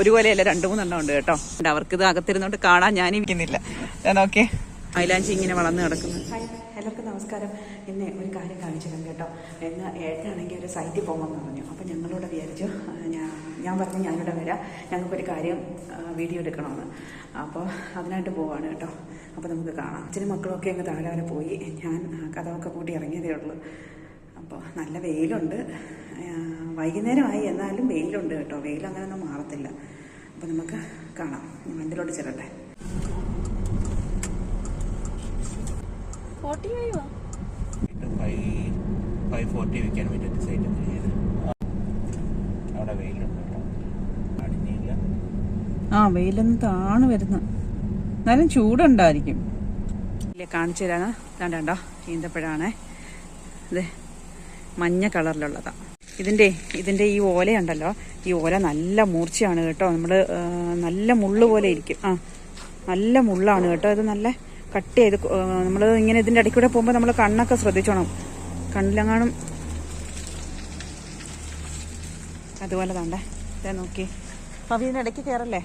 ഒരു കൊലയല്ല രണ്ടു മൂന്നെണ്ണം ഉണ്ട് കേട്ടോ. അവർക്ക് ഇത് അകത്തിരുന്നോണ്ട് കാണാൻ ഞാൻ ഇരിക്കുന്നില്ല. ഞാൻ ഓക്കെ മൈലാഞ്ചി ഇങ്ങനെ വളർന്നു കിടക്കുന്നു. എല്ലാവർക്കും നമസ്കാരം. ഇന്ന് ഒരു കാര്യം കാണിച്ചു തരാം കേട്ടോ. ഇന്ന് ഏട്ടനാണെങ്കിൽ ഒരു സൈറ്റിൽ പോകാമെന്ന് പറഞ്ഞു. അപ്പോൾ ഞങ്ങളോട് വിചാരിച്ചു ഞാൻ ഞാൻ പറഞ്ഞു ഞാനിവിടെ വരാം. ഞങ്ങൾക്കൊരു കാര്യം വീഡിയോ എടുക്കണമെന്ന്. അപ്പോൾ അതിനായിട്ട് പോവാണ് കേട്ടോ. അപ്പോൾ നമുക്ക് കാണാം. അച്ഛനും മക്കളൊക്കെ അങ്ങ് താഴെ വരെ പോയി. ഞാൻ കഥമൊക്കെ കൂട്ടി ഇറങ്ങിയതേ ഉള്ളൂ. അപ്പോൾ നല്ല വെയിലുണ്ട്. വൈകുന്നേരമായി. എന്നാലും വെയിലുണ്ട് കേട്ടോ. വെയിൽ അങ്ങനെയൊന്നും മാറത്തില്ല. അപ്പോൾ നമുക്ക് കാണാം. ഞാൻ വണ്ടിയിലോട്ട് ചെല്ലട്ടെ. ആ വെയിലൊന്നും താണ് വരുന്ന. എന്നാലും ചൂടുണ്ടായിരിക്കും. ഇല്ലേ കാണിച്ചു തരാണ് കണ്ടോ ഈന്തപ്പഴാണേ. അതെ മഞ്ഞ കളറിലുള്ളതാ. ഇതിന്റെ ഇതിന്റെ ഈ ഓലയുണ്ടല്ലോ. ഈ ഓല നല്ല മൂർച്ചയാണ് കേട്ടോ. നമ്മൾ നല്ല മുള്ളു പോലെ ഇരിക്കും. ആ നല്ല മുള്ളാണ് കേട്ടോ. ഇത് നല്ല കട്ട് ചെയ്ത് നമ്മൾ ഇങ്ങനെ ഇതിന്റെ ഇടയ്ക്ക് കൂടെ പോകുമ്പോൾ നമ്മൾ കണ്ണൊക്കെ ശ്രദ്ധിച്ചോണം. കണ്ണിലെങ്ങാനും അതുപോലെ തണ്ടേ ഇതാ നോക്കി. അപ്പം ഇതിന്റെ ഇടയ്ക്ക് കയറല്ലേ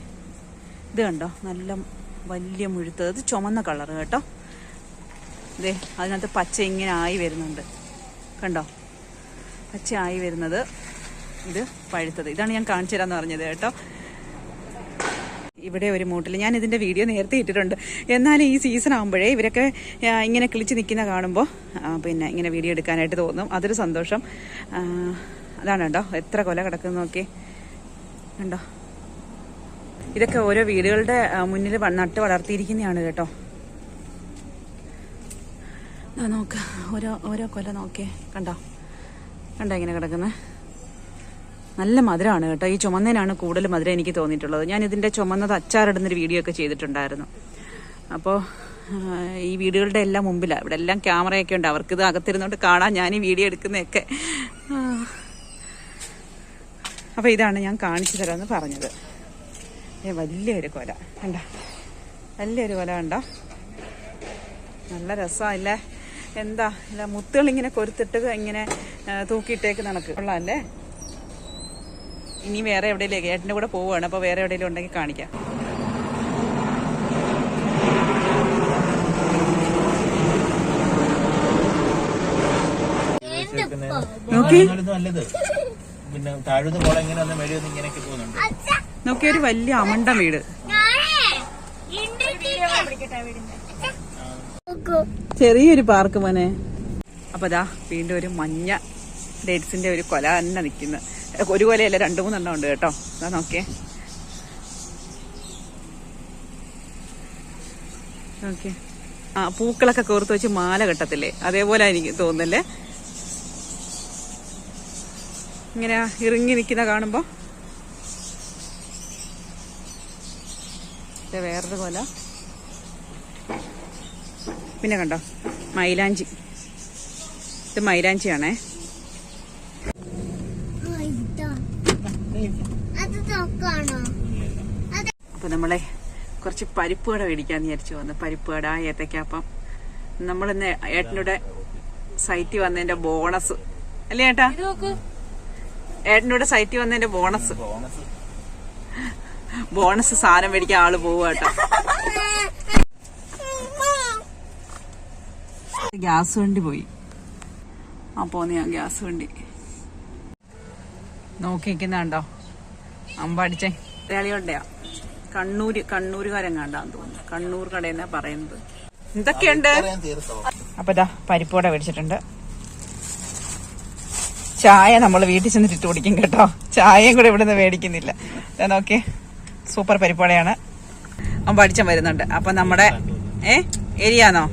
ഇത് കണ്ടോ? നല്ല വലിയ മുഴുത്ത് ഇത് ചുമന്ന കളർ കേട്ടോ. ഇതേ അതിനകത്ത് പച്ച ഇങ്ങനെ ആയി വരുന്നുണ്ട്. കണ്ടോ? പച്ച ആയി വരുന്നത്. ഇത് പഴുത്തത്. ഇതാണ് ഞാൻ കാണിച്ചു തരാന്ന് പറഞ്ഞത് കേട്ടോ. ഇവിടെ ഒരു മൂട്ടിൽ ഞാൻ ഇതിന്റെ വീഡിയോ നേരത്തെ ഇട്ടിട്ടുണ്ട്. എന്നാലും ഈ സീസൺ ആകുമ്പോഴേ ഇവരൊക്കെ ഇങ്ങനെ കിളിച്ച് നിൽക്കുന്ന കാണുമ്പോൾ പിന്നെ ഇങ്ങനെ വീഡിയോ എടുക്കാനായിട്ട് തോന്നും. അതൊരു സന്തോഷം. അതാണ് കേട്ടോ. എത്ര കൊല കിടക്കുന്നു നോക്കി. കണ്ടോ? ഇതൊക്കെ ഓരോ വീടുകളുടെ മുന്നിൽ നട്ട് വളർത്തിയിരിക്കുന്നതാണ് കേട്ടോ. നോക്ക്. ഓരോ ഓരോ കൊല നോക്കിയേ. കണ്ടോ? കണ്ടോ ഇങ്ങനെ കിടക്കുന്നത് നല്ല മധുരമാണ് കേട്ടോ. ഈ ചുമന്നതിനാണ് കൂടുതൽ മധുരം എനിക്ക് തോന്നിയിട്ടുള്ളത്. ഞാൻ ഇതിന്റെ ചുമന്നത് അച്ചാറിടുന്നൊരു വീഡിയോ ഒക്കെ ചെയ്തിട്ടുണ്ടായിരുന്നു. അപ്പോൾ ഈ വീടുകളുടെ എല്ലാം മുമ്പിലാണ് ഇവിടെ എല്ലാം ക്യാമറയൊക്കെ ഉണ്ട്. അവർക്ക് ഇത് അകത്തിരുന്നോണ്ട് കാണാൻ ഞാൻ ഈ വീഡിയോ എടുക്കുന്നതൊക്കെ. അപ്പോൾ ഇതാണ് ഞാൻ കാണിച്ചു തരാമെന്ന് പറഞ്ഞത്. വലിയൊരു കൊല. കണ്ട? വലിയൊരു കൊല കണ്ടോ? നല്ല രസമല്ലേ എന്താ? മുത്തുകൾ ഇങ്ങനെ കൊരുത്തിട്ട് ഇങ്ങനെ തൂക്കിയിട്ടേക്ക് നടക്ക് കൊള്ളാല്ലേ ഇനി വേറെ എവിടെയല്ലേ ഏട്ടന്റെ കൂടെ പോവുകയാണ്. അപ്പോൾ വേറെ എവിടെയെങ്കിലും ഉണ്ടെങ്കിൽ കാണിക്കാം. നോക്കി. ഇത് പിന്നെ താഴത്തെ പോളെ ഇങ്ങനെ വന്ന് മേടി വന്ന് ഇങ്ങനെയൊക്കെ പോകുന്നുണ്ട്. നോക്കിയ ഒരു വലിയ അമണ്ട വീട്. ചെറിയൊരു പാർക്ക് മോനെ. അപ്പൊ ദാ വീണ്ടും ഒരു മഞ്ഞ ഡേറ്റ്സിന്റെ ഒരു കൊല തന്നെ നിൽക്കുന്നത് ഒരു കൊലയല്ല രണ്ടു മൂന്നെണ്ണം ഉണ്ട് കേട്ടോ. അതാ നോക്കിയേ. നോക്കിയേ. ആ പൂക്കളൊക്കെ കോർത്ത് വെച്ച് മാല കെട്ടത്തില്ലേ? അതേപോലെ എനിക്ക് തോന്നുന്നല്ലേ? ഇങ്ങനെ ഇറങ്ങി നിൽക്കുന്ന കാണുമ്പോ? ഇത് വേറൊരു കൊല. പിന്നെ കണ്ടോ? മൈലാഞ്ചി. ഇത് മൈലാഞ്ചിയാണേ അത് നോക്കാണോ അപ്പൊ നമ്മളെ കുറച്ച് പരിപ്പ് കട മേടിക്കാന്ന് വിചാരിച്ചു വന്ന്. പരിപ്പ് കട ഏത്തക്കാപ്പം നമ്മളിന്ന് ഏട്ടനൂടെ സൈറ്റിൽ വന്നതിന്റെ ബോണസ്. അല്ലേ ഏട്ടാ? ഏട്ടനൂടെ സൈറ്റിൽ വന്നതിന്റെ ബോണസ്. ബോണസ് ബോണസ് സാധനം മേടിക്കാൻ ആൾ പോവുക കേട്ടോ. ഗ്യാസ് വണ്ടി പോയി. ആ പോന്ന് ഞാൻ ഗ്യാസ് വണ്ടി. നോക്കി നിൽക്കുന്നുണ്ടോ? അമ്പടിച്ചേ മലയാളികളുടെയാ കണ്ണൂര് കണ്ണൂരുകാരൻ കണ്ടാന്ന് തോന്നുന്നു. കണ്ണൂർ കടയെന്നാ പറയുന്നത്. എന്തൊക്കെയുണ്ട്? അപ്പൊ ഇതാ പരിപ്പോടെ മേടിച്ചിട്ടുണ്ട്. ചായ നമ്മൾ വീട്ടിൽ ചെന്നിട്ട് ഇട്ട് കുടിക്കും കേട്ടോ. ചായയും കൂടെ ഇവിടുന്ന് മേടിക്കുന്നില്ല. ഓക്കെ സൂപ്പർ പരിപ്പോടയാണ് അവൻ പഠിച്ചൻ വരുന്നുണ്ട്. അപ്പൊ നമ്മുടെ ഏ ഏരിയാന്നോ?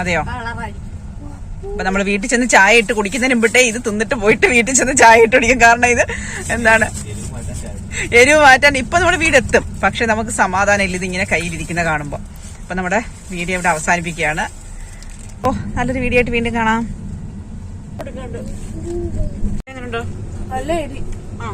അതെയോ? അപ്പൊ നമ്മൾ വീട്ടിൽ ചെന്ന് ചായ ഇട്ട് കുടിക്കുന്നതിന് മുമ്പിട്ടേ ഇത് തിന്നിട്ട് പോയിട്ട് വീട്ടിൽ ചെന്ന് ചായ ഇട്ട് കുടിക്കും. കാരണം ഇത് എന്താണ്? എരിവ് മാറ്റാൻ ഇപ്പൊ നമ്മുടെ വീടെത്തും പക്ഷെ നമുക്ക് സമാധാനം ഇല്ല ഇതിങ്ങനെ കയ്യിലിരിക്കുന്ന കാണുമ്പോ. അപ്പൊ നമ്മുടെ വീഡിയോ ഇവിടെ അവസാനിപ്പിക്കുകയാണ്. ഓ നല്ലൊരു വീഡിയോ ആയിട്ട് വീണ്ടും കാണാം. എങ്ങനെയുണ്ട് നല്ല എരി. ആ.